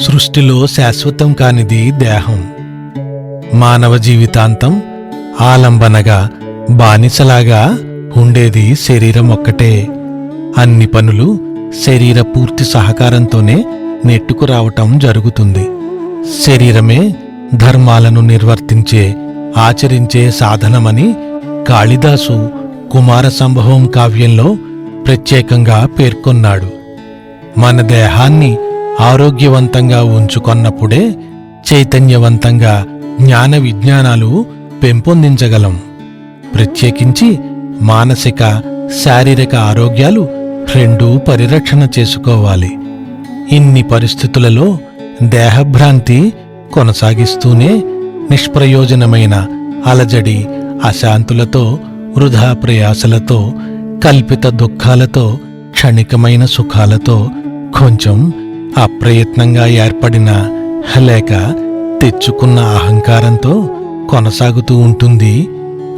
సృష్టిలో శాశ్వతం కానిది దేహం. మానవ జీవితాంతం ఆలంబనగా బానిసలాగా ఉండేది శరీరం ఒక్కటే. అన్ని పనులు శరీర పూర్తి సహకారంతోనే నెట్టుకు రావటం జరుగుతుంది. శరీరమే ధర్మాలను నిర్వర్తించే ఆచరించే సాధనమని కాళిదాసు కుమార సంభవం కావ్యంలో ప్రత్యేకంగా పేర్కొన్నాడు. మన దేహాన్ని ఆరోగ్యవంతంగా ఉంచుకొన్నప్పుడే చైతన్యవంతంగా జ్ఞాన విజ్ఞానాలు పెంపొందించగలం. ప్రత్యేకించి మానసిక శారీరక ఆరోగ్యాలు రెండూ పరిరక్షణ చేసుకోవాలి. ఇన్ని పరిస్థితులలో దేహభ్రాంతి కొనసాగిస్తూనే నిష్ప్రయోజనమైన అలజడి అశాంతులతో వృధా ప్రయాసలతో కల్పిత దుఃఖాలతో క్షణికమైన సుఖాలతో కొంచెం అప్రయత్నంగా ఏర్పడిన లేక తెచ్చుకున్న అహంకారంతో కొనసాగుతూ ఉంటుంది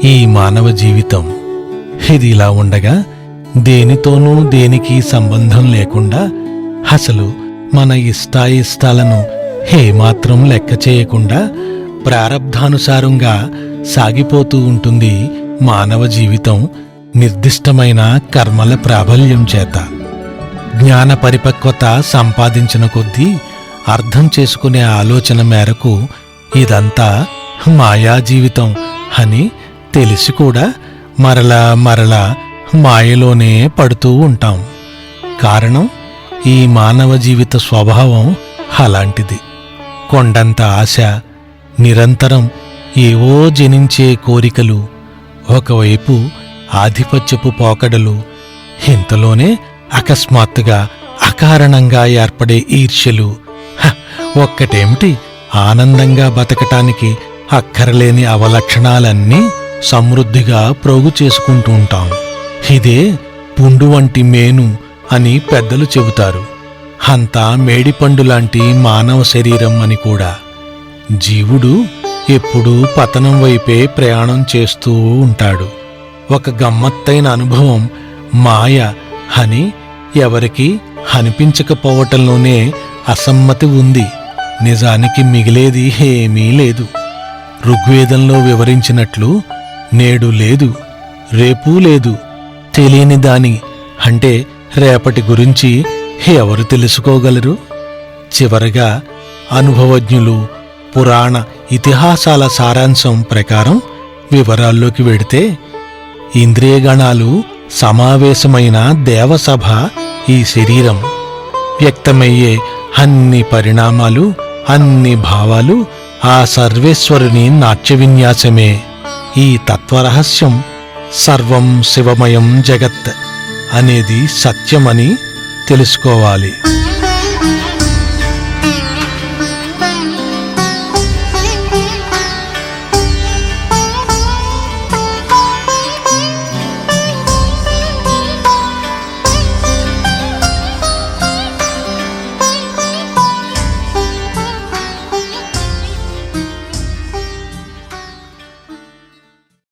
ఈ మానవ జీవితం. ఇది ఇలా ఉండగా దేనితోనూ దేనికి సంబంధం లేకుండా అసలు మన ఇష్టాయిష్టాలను ఏమాత్రం లెక్క చేయకుండా ప్రారబ్ధానుసారంగా సాగిపోతూ ఉంటుంది మానవ జీవితం నిర్దిష్టమైన కర్మల ప్రాబల్యం చేత. జ్ఞాన పరిపక్వత సంపాదించిన కొద్దీ అర్థం చేసుకునే ఆలోచన మేరకు ఇదంతా మాయా జీవితం అని తెలిసి కూడా మరలా మరలా మాయలోనే పడుతూ ఉంటాం. కారణం ఈ మానవ జీవిత స్వభావం అలాంటిది. కొండంత ఆశ నిరంతరం ఏవో జనించే కోరికలు ఒకవైపు ఆధిపత్యపు పోకడలు ఇంతలోనే అకస్మాత్తుగా అకారణంగా ఏర్పడే ఈర్ష్యలు. హ, ఒక్కటేమిటి? ఆనందంగా బతకటానికి అక్కరలేని అవలక్షణాలన్నీ సమృద్ధిగా ప్రోగు చేసుకుంటూ ఉంటాం. ఇదే పుండు వంటి మేను అని పెద్దలు చెబుతారు. అంతా మేడిపండు లాంటి మానవ శరీరం అని కూడా. జీవుడు ఎప్పుడూ పతనం వైపే ప్రయాణం చేస్తూ ఉంటాడు. ఒక గమ్మత్తైన అనుభవం మాయ అని ఎవరికి అనిపించకపోవటంలోనే అసమ్మతి ఉంది. నిజానికి మిగిలేది ఏమీ లేదు. ఋగ్వేదంలో వివరించినట్లు నేడు లేదు రేపు లేదు. తెలియని దాని అంటే రేపటి గురించి ఎవరు తెలుసుకోగలరు? చివరగా అనుభవజ్ఞులు పురాణ ఇతిహాసాల సారాంశం ప్రకారం వివరాల్లోకి వెడితే ఇంద్రియగణాలు సమావేశమైన దేవసభ ఈ శరీరం. వ్యక్తమయ్యే అన్ని పరిణామాలు అన్ని భావాలు ఆ సర్వేశ్వరుని నాట్య విన్యాసమే ఈ తత్వరహస్యం సర్వం శివమయం జగత్ అనేది సత్యమని తెలుసుకోవాలి.